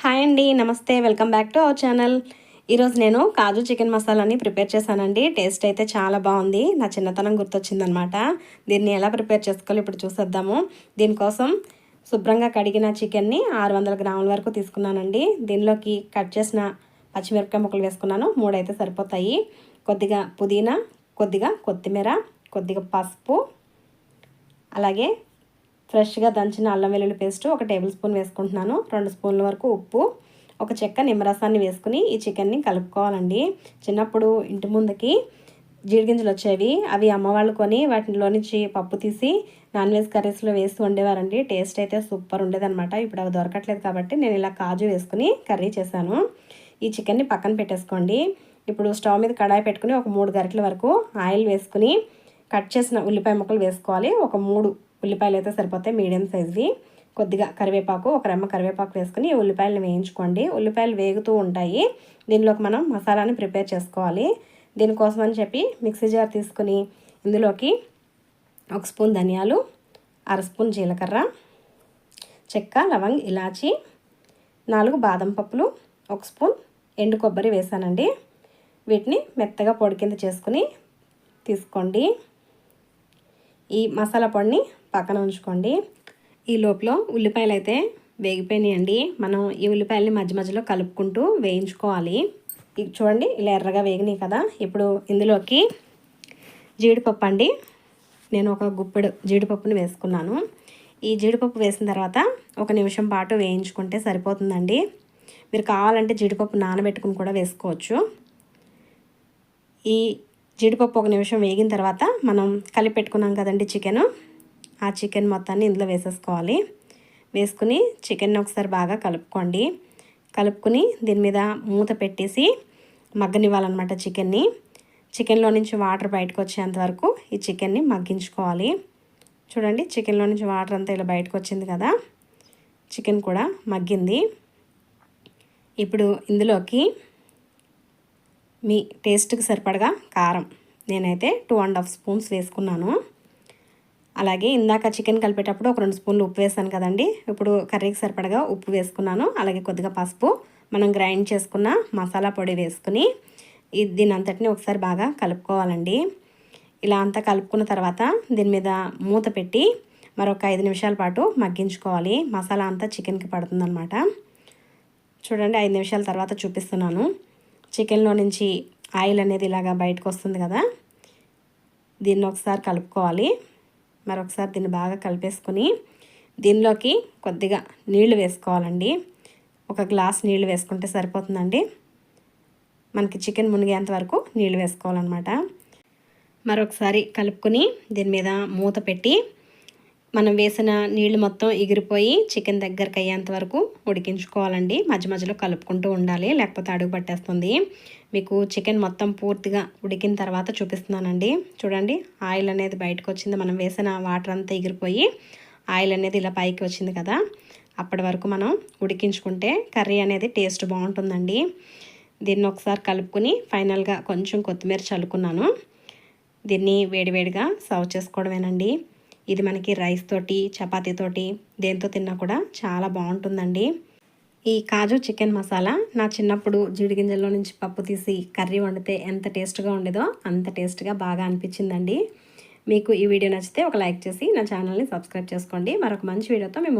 Hi అండి నమస్తే welcome back to our channel. ఈరోజు నేను కాజు చికెన్ మసాలాని ప్రిపేర్ చేశానండి. టేస్ట్ అయితే చాలా బాగుంది. నా చిన్నతనం గుర్తొచ్చిందనమాట. దీన్ని ఎలా ప్రిపేర్ చేసుకోవాలి ఇప్పుడు చూసేద్దాము. దీనికోసం శుభ్రంగా కడిగిన చికెన్ని ఆరు వందల గ్రాముల వరకు తీసుకున్నానండి. దీనిలోకి కట్ చేసిన పచ్చిమిరపకాయ ముక్కలు వేసుకున్నాను. మూడైతే సరిపోతాయి. కొద్దిగా పుదీనా కొద్దిగా కొత్తిమీర కొద్దిగా పసుపు అలాగే ఫ్రెష్గా దంచిన అల్లం వెల్లుల్లి పేస్ట్ ఒక టేబుల్ స్పూన్ వేసుకుంటున్నాను. రెండు స్పూన్ల వరకు ఉప్పు ఒక చెక్క నిమ్మరసాన్ని వేసుకుని ఈ చికెన్ని కలుపుకోవాలండి. చిన్నప్పుడు ఇంటి ముందుకి జీడిగింజలు వచ్చేవి. అవి అమ్మవాళ్ళు కొని వాటిలో నుంచి పప్పు తీసి నాన్ వెజ్ కర్రీస్లో వేసి వండేవారండి టేస్ట్ అయితే సూపర్ ఉండేదన్నమాట. ఇప్పుడు అవి దొరకట్లేదు కాబట్టి నేను ఇలా కాజు వేసుకుని కర్రీ చేశాను. ఈ చికెన్ని పక్కన పెట్టేసుకోండి. ఇప్పుడు స్టవ్ మీద కడాయి పెట్టుకుని ఒక మూడు గరిటల వరకు ఆయిల్ వేసుకుని కట్ చేసిన ఉల్లిపాయ ముక్కలు వేసుకోవాలి. ఒక మూడు ఉల్లిపాయలు అయితే సరిపోతాయి మీడియం సైజ్వి. కొద్దిగా కరివేపాకు ఒక రెమ్మ కరివేపాకు వేసుకుని ఉల్లిపాయలను వేయించుకోండి. ఉల్లిపాయలు వేగుతూ ఉంటాయి. దీనిలోకి మనం మసాలాని ప్రిపేర్ చేసుకోవాలి. దీనికోసం అని చెప్పి మిక్సీ జార్ తీసుకుని ఇందులోకి ఒక స్పూన్ ధనియాలు అర స్పూన్ జీలకర్ర చెక్క లవంగ్ ఇలాచి నాలుగు బాదం పప్పులు ఒక స్పూన్ ఎండు కొబ్బరి వేసానండి. వీటిని మెత్తగా పొడి కింద చేసుకుని తీసుకోండి. ఈ మసాలా పొడిని పక్కన ఉంచుకోండి. ఈ లోపల ఉల్లిపాయలు అయితే వేగిపోయినాయండి. మనం ఈ ఉల్లిపాయలని మధ్య మధ్యలో కలుపుకుంటూ వేయించుకోవాలి. ఇది చూడండి ఇలా ఎర్రగా వేగినాయి కదా. ఇప్పుడు ఇందులోకి జీడిపప్పు అండి. నేను ఒక గుప్పెడు జీడిపప్పుని వేసుకున్నాను. ఈ జీడిపప్పు వేసిన తర్వాత ఒక నిమిషం పాటు వేయించుకుంటే సరిపోతుందండి. మీరు కావాలంటే జీడిపప్పు నానబెట్టుకుని కూడా వేసుకోవచ్చు. ఈ జీడిపప్పు ఒక నిమిషం వేగిన తర్వాత మనం కలిపి పెట్టుకున్నాం కదండి చికెను. ఆ చికెన్ మొత్తాన్ని ఇందులో వేసేసుకోవాలి. వేసుకుని చికెన్ ఒకసారి బాగా కలుపుకోండి. కలుపుకుని దీని మీద మూత పెట్టేసి మగ్గనివ్వాలన్నమాట చికెన్ని. చికెన్లో నుంచి వాటర్ బయటకు వచ్చేంత వరకు ఈ చికెన్ని మగ్గించుకోవాలి. చూడండి చికెన్లో నుంచి వాటర్ అంతా ఇలా బయటకు వచ్చింది కదా. చికెన్ కూడా మగ్గింది. ఇప్పుడు ఇందులోకి మీ టేస్ట్కి సరిపడగా కారం. నేనైతే టూ అండ్ హాఫ్ స్పూన్స్ వేసుకున్నాను. అలాగే ఇందాక చికెన్ కలిపేటప్పుడు ఒక రెండు స్పూన్లు ఉప్పు వేసాను కదండి. ఇప్పుడు కర్రీకి సరిపడగా ఉప్పు వేసుకున్నాను. అలాగే కొద్దిగా పసుపు. మనం గ్రైండ్ చేసుకున్న మసాలా పొడి వేసుకుని దీని అంతటిని ఒకసారి బాగా కలుపుకోవాలండి. ఇలా అంతా కలుపుకున్న తర్వాత దీని మీద మూత పెట్టి మరొక ఐదు నిమిషాల పాటు మగ్గించుకోవాలి. మసాలా అంతా చికెన్కి పడుతుందనమాట చూడండి ఐదు నిమిషాల తర్వాత చూపిస్తున్నాను. చికెన్లో నుంచి ఆయిల్ అనేది ఇలాగా బయటకు వస్తుంది కదా. దీన్ని ఒకసారి కలుపుకోవాలి. మరొకసారి దీన్ని బాగా కలిపేసుకొని దీనిలోకి కొద్దిగా నీళ్ళు వేసుకోవాలండి. ఒక గ్లాస్ నీళ్ళు వేసుకుంటే సరిపోతుందండి. మనకి చికెన్ మునిగేంత వరకు నీళ్ళు వేసుకోవాలన్నమాట. మరొకసారి కలుపుకొని దీని మీద మూత పెట్టి మనం వేసిన నీళ్ళు మొత్తం ఎగిరిపోయి చికెన్ దగ్గరకు అయ్యేంత వరకు ఉడికించుకోవాలండి. మధ్య మధ్యలో కలుపుకుంటూ ఉండాలి లేకపోతే అడుగు పట్టేస్తుంది. మీకు చికెన్ మొత్తం పూర్తిగా ఉడికిన తర్వాత చూపిస్తున్నానండి. చూడండి ఆయిల్ అనేది బయటకు వచ్చింది. మనం వేసిన వాటర్ అంతా ఎగిరిపోయి ఆయిల్ అనేది ఇలా పైకి వచ్చింది కదా. అప్పటి వరకు మనం ఉడికించుకుంటే కర్రీ అనేది టేస్ట్ బాగుంటుందండి. దీన్ని ఒకసారి కలుపుకొని ఫైనల్గా కొంచెం కొత్తిమీర చల్లుకున్నాను. దీన్ని వేడివేడిగా సర్వ్ చేసుకోవడమేనండి. ఇది మనకి రైస్ తోటి చపాతీతోటి దేంతో తిన్నా కూడా చాలా బాగుంటుందండి. ఈ కాజు చికెన్ మసాలా నా చిన్నప్పుడు జీడిగింజల్లో నుంచి పప్పు తీసి కర్రీ వండితే ఎంత టేస్ట్గా ఉండేదో అంత టేస్ట్గా బాగా అనిపించిందండి. మీకు ఈ వీడియో నచ్చితే ఒక లైక్ చేసి నా ఛానల్ని సబ్స్క్రైబ్ చేసుకోండి. మరొక మంచి వీడియోతో మేము